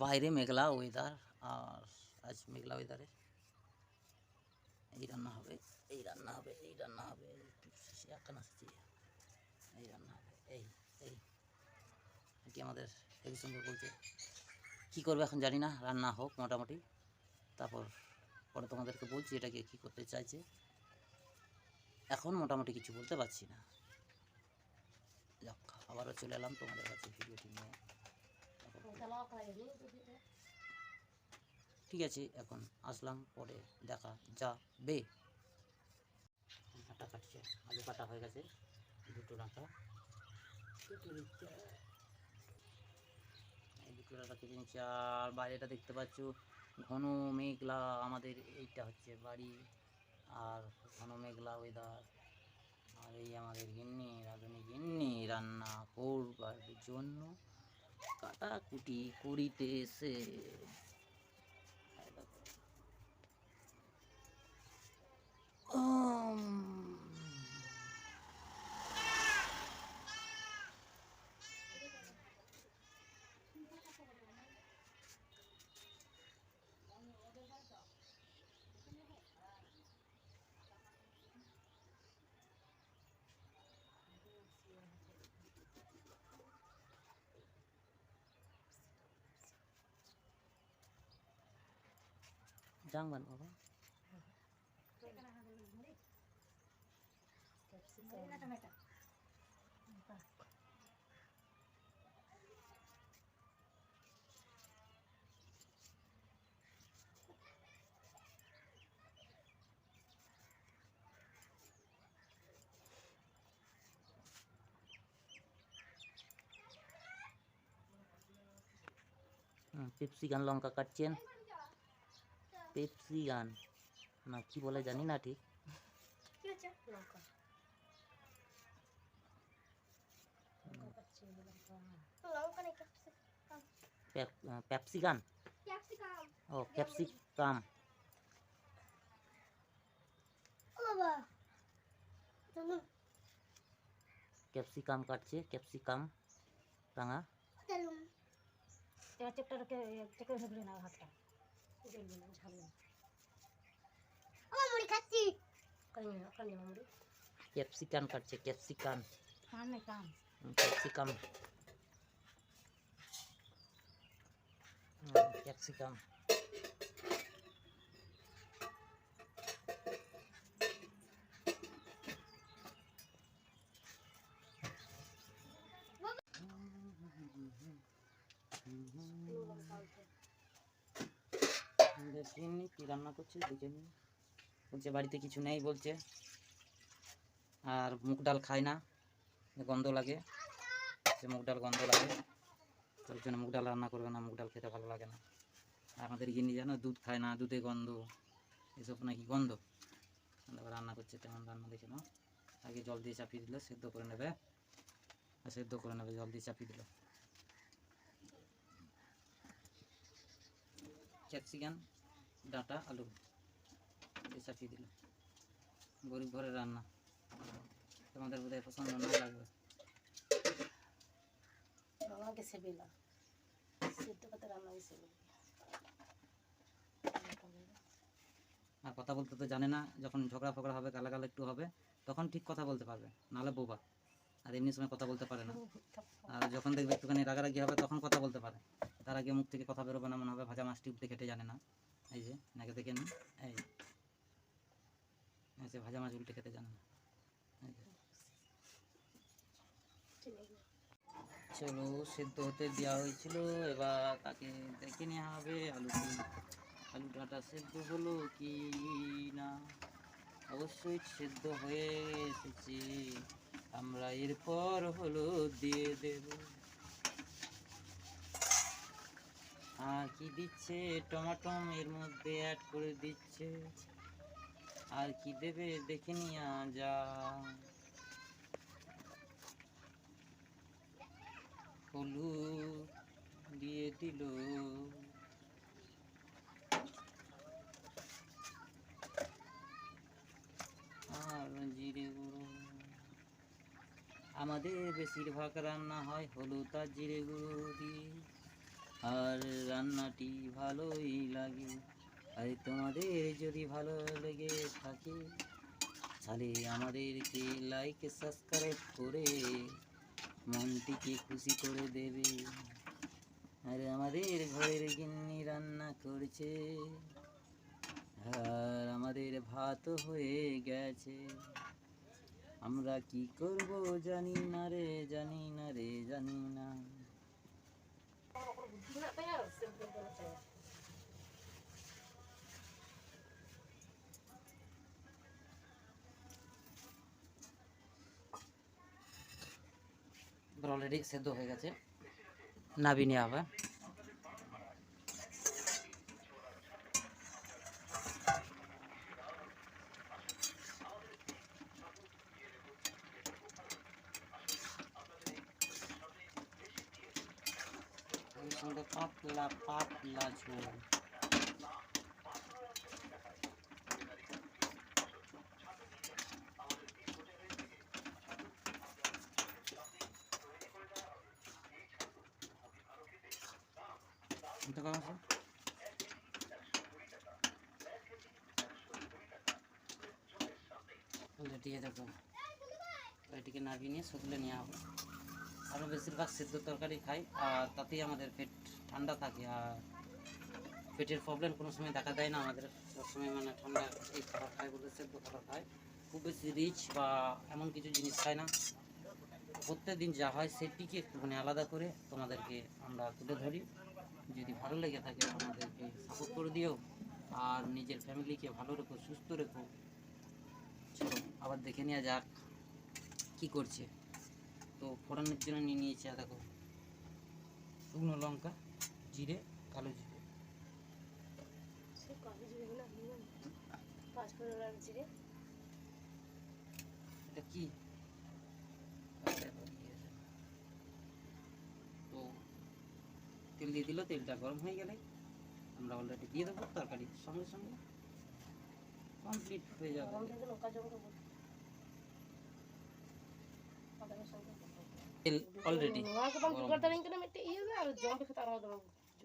বাইরে মেঘলা ওয়েদার আর আজ মেঘলা ওয়েদারে এই রান্না হবে, এই রান্না হবে, এই রান্না হবে আসছি এই রান্না হবে, এই এই। এটি আমাদের রবিশঙ্কর বলছে, কী করবে এখন জানি না, রান্না হোক মোটামুটি। তারপর পরে তোমাদেরকে বলছি এটাকে কী করতে চাইছে। এখন মোটামুটি কিছু বলতে পারছি না। যাক, আবারও চলে এলাম তোমাদের কাছে ভিডিওটি নিয়ে। ঠিক আছে, এখন আসলাম, পরে দেখা যাবে। আটা কাটছে, আলু কাটা হয়ে গেছে, দুটো নিচ্ছে, আর বাইরেটা দেখতে পাচ্ছ, ঘন মেঘলা, আমাদের এইটা হচ্ছে বাড়ি, আর ঘন মেঘলা ওয়েদার আর এই আমাদের গিন্নি, রাঁধুনি গিন্নি রান্না করবার জন্য কাটাকুটি করিতেছে এই দেখো। উম, জাংবান বাবা পেপসি গান লঙ্কা কাটছেন পেপসি গান। না কি বলে জানি না ঠিক। পেপসি গান? ও ক্যাপসিকাম। ক্যাপসিকাম কাটছে ক্যাপসিকাম রাঙা। চেকটাকে চেকে ধরে না হাতটা। জ্বলবে না ঝালবে না কালি না কালি না মুড়ি ক্যাপসিকান কাটছে ক্যাপসিকান কান না কান ক্যাপসিকাম ক্যাপসিকাম দেখিনি কি রান্না করছে, দেখে নিন বলছে, বাড়িতে কিছু নেই, বলছে। আর মুগ ডাল খায় না, গন্ধ লাগে। সে মুগ ডাল গন্ধ লাগে। তো ওই জন্য মুগ ডাল রান্না করবে না, মুগ ডাল খেতে ভালো লাগে না। আমাদের গিনি জানো, দুধ খায় না, দুধে গন্ধ। এসব নাকি গন্ধ। রান্না করছে, তেমন রান্না দেখে নাও। আগে জল দিয়ে চাপিয়ে দিলে, সেদ্ধ করে নেবে। আর সেদ্ধ করে নেবে, জল দিয়ে চাপিয়ে দিল। ক্যাপসিকাম। ডাঁটা আলু। দিয়ে চাপিয়ে দিল গরিব ঘরের রান্না। তোমাদের বোধহয় পছন্দ না লাগবে। সেদ্ধ রান্না আর কথা বলতে তো জানে না যখন ঝগড়া ফগড়া হবে গালাগাল একটু হবে তখন ঠিক কথা বলতে পারবে নাহলে বোবা। আর এমনি সময় কথা বলতে পারে না। আর যখন দেখবে একটুখানি রাগারাগি হবে তখন কথা বলতে পারে। তার আগে মুখ থেকে কথা বেরোবে না মনে হবে ভাজা মাছটি উঠতে খেতে জানে না। এই যে, নাকে দেখে এই। যে ভাজা মাছ উল্টে খেতে জানে না। চলো, সেদ্ধ হতে দেওয়া হয়েছিল, এবার তাকে দেখে নেওয়া হবে আলুটি আলু ডাঁটা সেদ্ধ হলো কি না? অবশ্যই সেদ্ধ হয়ে এসেছে। আমরা এরপর হলো দিয়ে দেব আর কি দিচ্ছে? টমাটম এর মধ্যে অ্যাড করে দিচ্ছে। আর কি দেবে? দেখে নিয়া যা। হলুদ দিয়ে দিল। আর জিরে গুঁড়ো। আমাদের বেশিরভাগ রান্না হয় হলুদ আর জিরে গুঁড়ো দিয়ে। আর রান্নাটি ভালোই লাগে। আর তোমাদের যদি ভালো লেগে থাকে, তাহলে আমাদেরকে লাইক সাবস্ক্রাইব করে মনটিকে খুশি করে দেবে। আর আমাদের ঘরের গিন্নি রান্না করছে, আর আমাদের ভাত হয়ে গেছে। আমরা কি করব জানি না রে, জানি না রে, জানি না। অলরেডি সেদ্ধ হয়ে গেছে নাবি আবার এর পাতলা পাতলা ঝোল। আছে? অলরেডি এটিকে নামিয়ে নিয়ে শুকলে নেওয়া হবে আমরা বেশিরভাগ সিদ্ধ তরকারি খাই আর তাতেই আমাদের পেট ঠান্ডা থাকে আর পেটের প্রবলেম কোনো সময় দেখা দেয় না, আমাদের সবসময় মানে ঠান্ডা এই খাবার খায় বলে সেদ্ধ খাবার খাই খুব বেশি রিচ বা এমন কিছু জিনিস খায় না। প্রত্যেক দিন যা হয় সেটিকে একটুখানি আলাদা করে তোমাদেরকে আমরা তুলে ধরি। যদি ভালো লেগে থাকে আমাদেরকে সাপোর্ট করে দিও আর নিজের ফ্যামিলিকে ভালো রেখো, সুস্থ রেখো। চলো, আবার দেখে নেওয়া যাক কি করছে। তো ফোড়নের জন্য নিয়ে নিয়েছি, দেখো, শুকনো লঙ্কা। জিরে কালো জিরে। এটা কি? তো তেল দিয়ে দিল তেলটা গরম হয়ে গেলে আমরা অলরেডি দিয়ে দেবো তরকারি সঙ্গে সঙ্গে। কমপ্লিট হয়ে যাবে। অলরেডি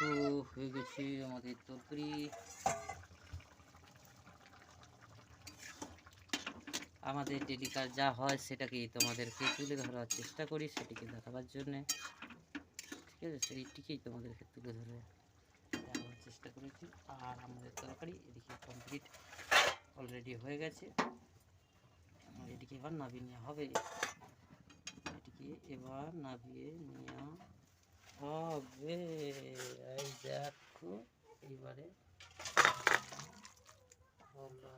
দেখো হয়ে গেছে আমাদের তরকারি। আমাদের ডেলিকার যা হয় সেটাকেই তোমাদেরকে তুলে ধরার চেষ্টা করি, সেটিকে দেখাবার জন্যে। ঠিক আছে? সেইটিকেই তোমাদেরকে তুলে ধরে দেখাবার চেষ্টা করেছি। আর আমাদের তরকারি এদিকে কমপ্লিট অলরেডি হয়ে গেছে। এদিকে এবার নাবিয়ে নেওয়া হবে। এটিকে এবার নাবিয়ে নেওয়া হবে এই দেখো এইবারে হলো।